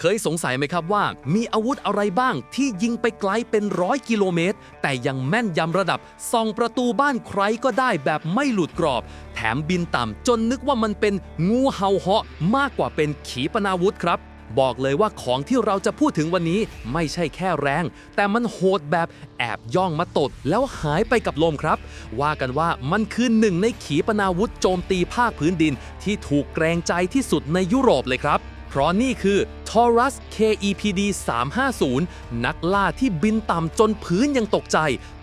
เคยสงสัยไหมครับว่า มีอาวุธอะไรบ้างที่ยิงไปไกลเป็นร้อยกิโลเมตร แต่ยังแม่นยำระดับส่องประตูบ้านใครก็ได้แบบไม่หลุดกรอบ แถมบินต่ำจนนึกว่ามันเป็นงูเห่าเหาะมากกว่าเป็นขีปนาวุธครับ บอกเลยว่าของที่เราจะพูดถึงวันนี้ไม่ใช่แค่แรง แต่มันโหดแบบแอบย่องมาตด แล้วหายไปกับลมครับ ว่ากันว่ามันคือหนึ่งในขีปนาวุธโจมตีภาคพื้นดิน ที่ถูกแกรงใจที่สุดในยุโรปเลยครับ เพราะนี่คือ Taurus KEPD 350 นักล่าที่บินต่ำจนพื้นยังตกใจ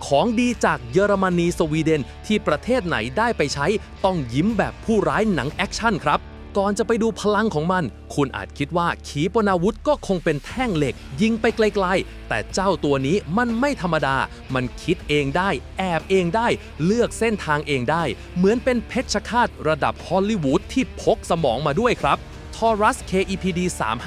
ของดีจากเยอรมนีสวีเดน ที่ประเทศไหนได้ไปใช้ ต้องยิ้มแบบผู้ร้ายหนังแอคชั่นครับก่อนจะไปดูพลังของมัน คุณอาจคิดว่าขีปนาวุธก็คงเป็นแท่งเหล็ก ยิงไปไกลๆ แต่เจ้าตัวนี้มันไม่ธรรมดา มันคิดเองได้ แอบเองได้ เลือกเส้นทางเองได้ เหมือนเป็นเพชฌฆาตระดับฮอลลีวูดที่พกสมองมาด้วยครับ Taurus KEPD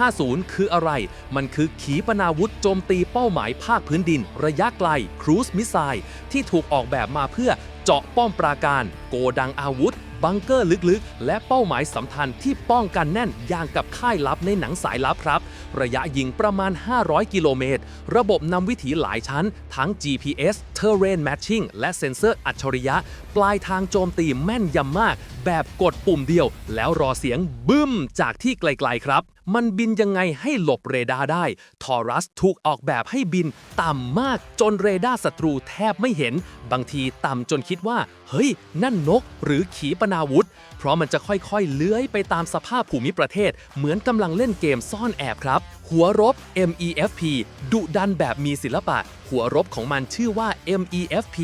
350 คืออะไร มันคือขีปนาวุธโจมตีเป้าหมายภาคพื้นดิน ระยะไกลครูซมิสไซล์ที่ถูกออกแบบมาเพื่อเจาะป้อมปราการ โกดังอาวุธ บังเกอร์ลึกๆ และเป้าหมายสำคัญที่ป้องกันแน่นอย่างกับค่ายลับในหนังสายลับครับ ระยะยิงประมาณ 500 กิโลเมตร ระบบนำวิถีหลายชั้น ทั้ง GPS Terrain Matching และเซ็นเซอร์อัจฉริยะ ปลายทางโจมตีแม่นยำมาก แบบกดปุ่มเดียว แล้วรอเสียงบึ้มจากที่ไกลๆครับ มันบินยังไงให้หลบเรดาร์ได้ ทอรัสถูกออกแบบให้บินต่ำมากจนเรดาร์ศัตรูแทบไม่เห็น บางทีต่ำจนคิดว่า เฮ้ย นั่นนกหรือขีปนาวุธ เพราะมันจะค่อยๆ เลื้อยไปตามสภาพภูมิประเทศ เหมือนกำลังเล่นเกมซ่อนแอบครับ หัวรบ MEFP ดุดันแบบมีศิลปะ หัวรบของมันชื่อว่า MEFP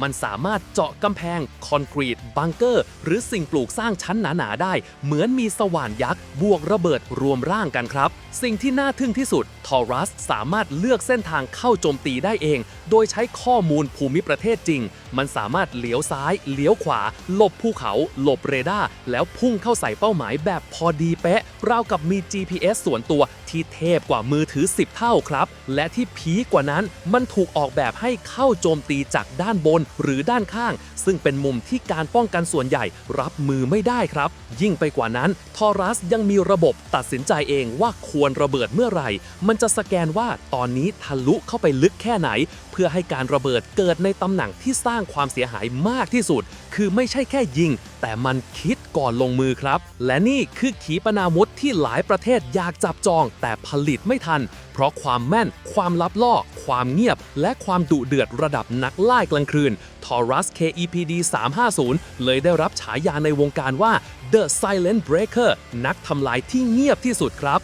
มันสามารถเจาะกำแพง คอนกรีต บังเกอร์ หรือสิ่งปลูกสร้างชั้นหนาๆได้ เหมือนมีสว่านยักษ์ บวกระเบิดรวมร่างกันครับ สิ่งที่น่าทึ่งที่สุดทอรัสสามารถเลือกเส้นทางเข้าโจมตีได้เอง โดยใช้ข้อมูลภูมิประเทศจริง มันสามารถเลี้ยวซ้าย เลี้ยวขวา หลบภูเขา หลบเรดาร์ แล้วพุ่งเข้าใส่เป้าหมายแบบพอดีเป๊ะ ราวกับมี GPS ส่วนตัวที่เทพกว่ามือถือ 10 เท่าครับ และที่พีกว่านั้นมันถูกออกแบบให้เข้าโจมตีจากด้านบนหรือด้านข้าง ซึ่งเป็นมุมที่การป้องกันส่วนใหญ่รับมือไม่ได้ครับ ยิ่งไปกว่านั้นทอรัสยังมีระบบตัดสินใจเองว่าควรระเบิดเมื่อไหร่มันจะสแกนว่าตอนนี้ทะลุเข้าไปลึกแค่ไหน เพื่อให้การระเบิดเกิดในตำแหน่งที่สร้างความเสียหายมากที่สุด คือไม่ใช่แค่ยิง แต่มันคิดก่อนลงมือครับ และนี่คือขีปนาวุธที่หลายประเทศอยากจับจอง แต่ผลิตไม่ทัน เพราะความแม่น ความลับล่อ ความเงียบ และความดุเดือดระดับนักล่ากลางคืน Taurus KEPD 350 เลยได้รับฉายาในวงการว่า The Silent Breaker นักทำลายที่เงียบที่สุดครับ